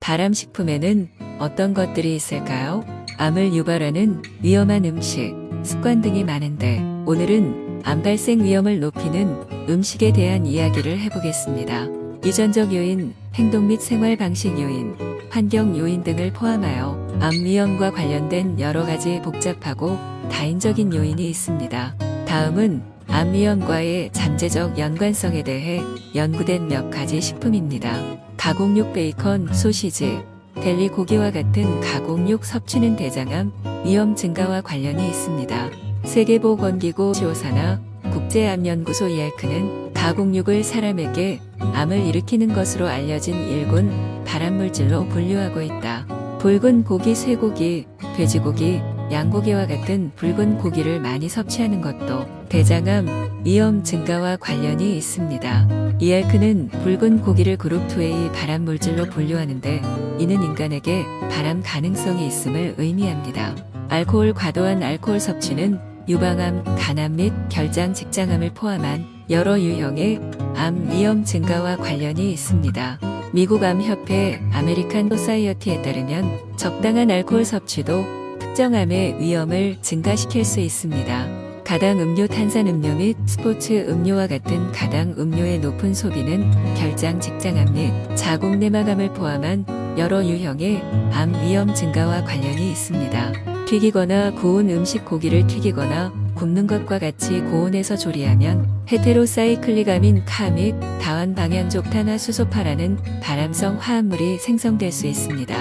발암식품에는 어떤 것들이 있을까요? 암을 유발하는 위험한 음식, 습관 등이 많은데 오늘은 암 발생 위험을 높이는 음식에 대한 이야기를 해보겠습니다. 유전적 요인, 행동 및 생활 방식 요인, 환경 요인 등을 포함하여 암 위험과 관련된 여러 가지 복잡하고 다인적인 요인이 있습니다. 다음은 암 위험과의 잠재적 연관성에 대해 연구된 몇 가지 식품입니다. 가공육 베이컨, 소시지, 델리 고기와 같은 가공육 섭취는 대장암 위험 증가와 관련이 있습니다. 세계보건기구 시오사나 국제암연구소 이알크는 가공육을 사람에게 암을 일으키는 것으로 알려진 일군 발암물질로 분류하고 있다. 붉은 고기, 쇠고기, 돼지고기, 양고기와 같은 붉은 고기를 많이 섭취하는 것도 대장암 위험 증가와 관련이 있습니다. 이알크는 붉은 고기를 그룹 2A 발암 물질로 분류하는데 이는 인간에게 발암 가능성이 있음을 의미합니다. 알코올 과도한 알코올 섭취는 유방암, 간암 및 결장 직장암을 포함한 여러 유형의 암 위험 증가와 관련이 있습니다. 미국 암협회 아메리칸 소사이어티에 따르면 적당한 알코올 섭취도 특정 암의 위험을 증가시킬 수 있습니다. 가당 음료, 탄산 음료 및 스포츠 음료와 같은 가당 음료의 높은 소비는 결장 직장암 및 자궁 내막암을 포함한 여러 유형의 암 위험 증가와 관련이 있습니다. 튀기거나 구운 음식 고기를 튀기거나 굽는 것과 같이 고온에서 조리하면 헤테로사이클릭아민 카및 다원 방향족 탄화수소파라는 발암성 화합물이 생성될 수 있습니다.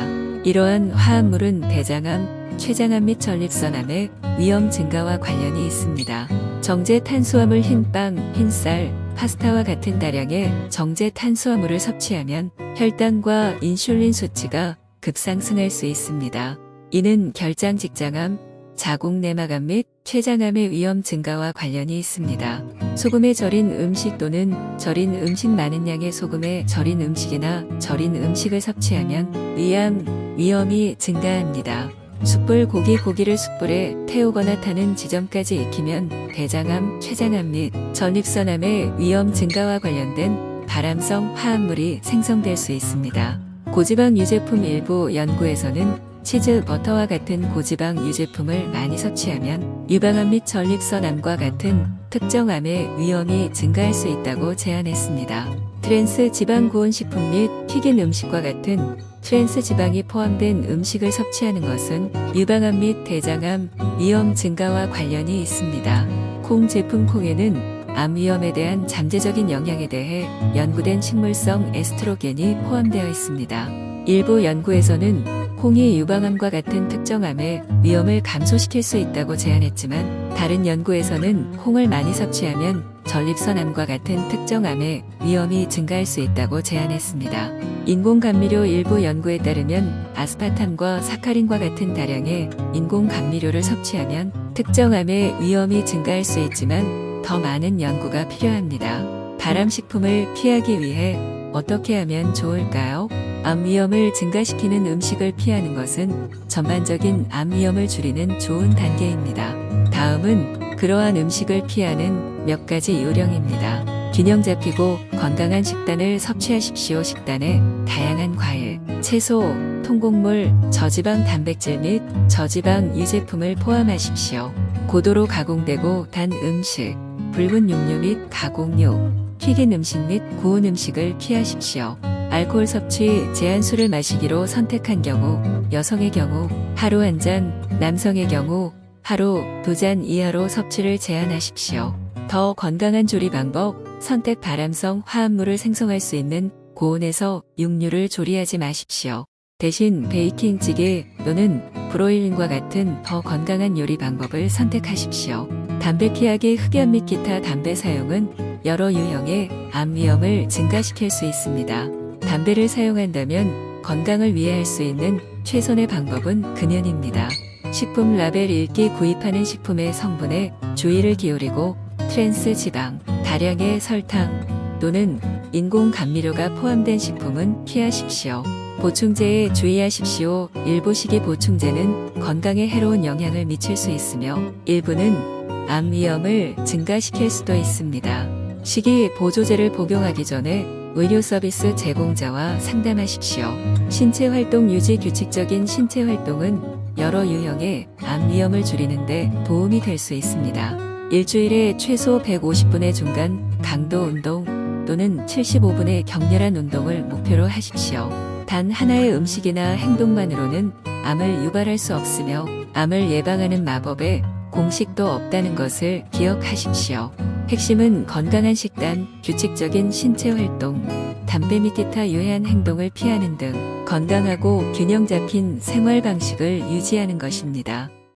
이러한 화합물은 대장암, 췌장암 및 전립선암의 위험 증가와 관련이 있습니다. 정제 탄수화물 흰빵, 흰쌀, 파스타와 같은 다량의 정제 탄수화물을 섭취하면 혈당과 인슐린 수치가 급상승할 수 있습니다. 이는 결장 직장암, 자궁 내막암 및 췌장암의 위험 증가와 관련이 있습니다. 소금에 절인 음식 또는 절인 음식 많은 양의 소금에 절인 음식이나 절인 음식을 섭취하면 위암 위험이 증가합니다. 숯불 고기 고기를 숯불에 태우거나 타는 지점까지 익히면 대장암, 췌장암 및 전립선암의 위험 증가와 관련된 발암성 화합물이 생성될 수 있습니다. 고지방 유제품 일부 연구에서는 치즈, 버터와 같은 고지방 유제품을 많이 섭취하면 유방암 및 전립선암과 같은 특정 암의 위험이 증가할 수 있다고 제안했습니다. 트랜스 지방 고온 식품 및 튀긴 음식과 같은 트랜스 지방이 포함된 음식을 섭취하는 것은 유방암 및 대장암 위험 증가와 관련이 있습니다. 콩 제품 콩에는 암 위험에 대한 잠재적인 영향에 대해 연구된 식물성 에스트로겐이 포함되어 있습니다. 일부 연구에서는 콩이 유방암과 같은 특정 암의 위험을 감소시킬 수 있다고 제안했지만 다른 연구에서는 콩을 많이 섭취하면 전립선암과 같은 특정 암의 위험이 증가할 수 있다고 제안했습니다. 인공 감미료 일부 연구에 따르면 아스파탐과 사카린과 같은 다량의 인공 감미료를 섭취하면 특정 암의 위험이 증가할 수 있지만 더 많은 연구가 필요합니다. 발암식품을 피하기 위해 어떻게 하면 좋을까요? 암 위험을 증가시키는 음식을 피하는 것은 전반적인 암 위험을 줄이는 좋은 단계입니다. 다음은 그러한 음식을 피하는 몇 가지 요령입니다. 균형 잡히고 건강한 식단을 섭취하십시오. 식단에 다양한 과일, 채소, 통곡물, 저지방 단백질 및 저지방 유제품을 포함하십시오. 고도로 가공되고 단 음식, 붉은 육류 및 가공육, 튀긴 음식 및 구운 음식을 피하십시오. 알코올 섭취 제한 술을 마시기로 선택한 경우, 여성의 경우 하루 한 잔, 남성의 경우 하루 두 잔 이하로 섭취를 제한하십시오. 더 건강한 조리 방법, 선택 발암성 화합물을 생성할 수 있는 고온에서 육류를 조리하지 마십시오. 대신 베이킹 찌개 또는 브로일링과 같은 더 건강한 요리 방법을 선택하십시오. 담배 피하기 흡연 및 기타 담배 사용은 여러 유형의 암 위험을 증가시킬 수 있습니다. 담배를 사용한다면 건강을 위해 할 수 있는 최선의 방법은 금연입니다. 식품 라벨 읽기 구입하는 식품의 성분에 주의를 기울이고 트랜스 지방, 다량의 설탕 또는 인공 감미료가 포함된 식품은 피하십시오. 보충제에 주의하십시오. 일부 식이 보충제는 건강에 해로운 영향을 미칠 수 있으며 일부는 암 위험을 증가시킬 수도 있습니다. 식이 보조제를 복용하기 전에 의료 서비스 제공자와 상담하십시오. 신체 활동 유지 규칙적인 신체 활동은 여러 유형의 암 위험을 줄이는데 도움이 될 수 있습니다. 일주일에 최소 150분의 중간 강도 운동 또는 75분의 격렬한 운동을 목표로 하십시오. 단 하나의 음식이나 행동만으로는 암을 유발할 수 없으며 암을 예방하는 마법에 공식도 없다는 것을 기억하십시오. 핵심은 건강한 식단, 규칙적인 신체 활동, 담배 및 기타 유해한 행동을 피하는 등 건강하고 균형 잡힌 생활 방식을 유지하는 것입니다.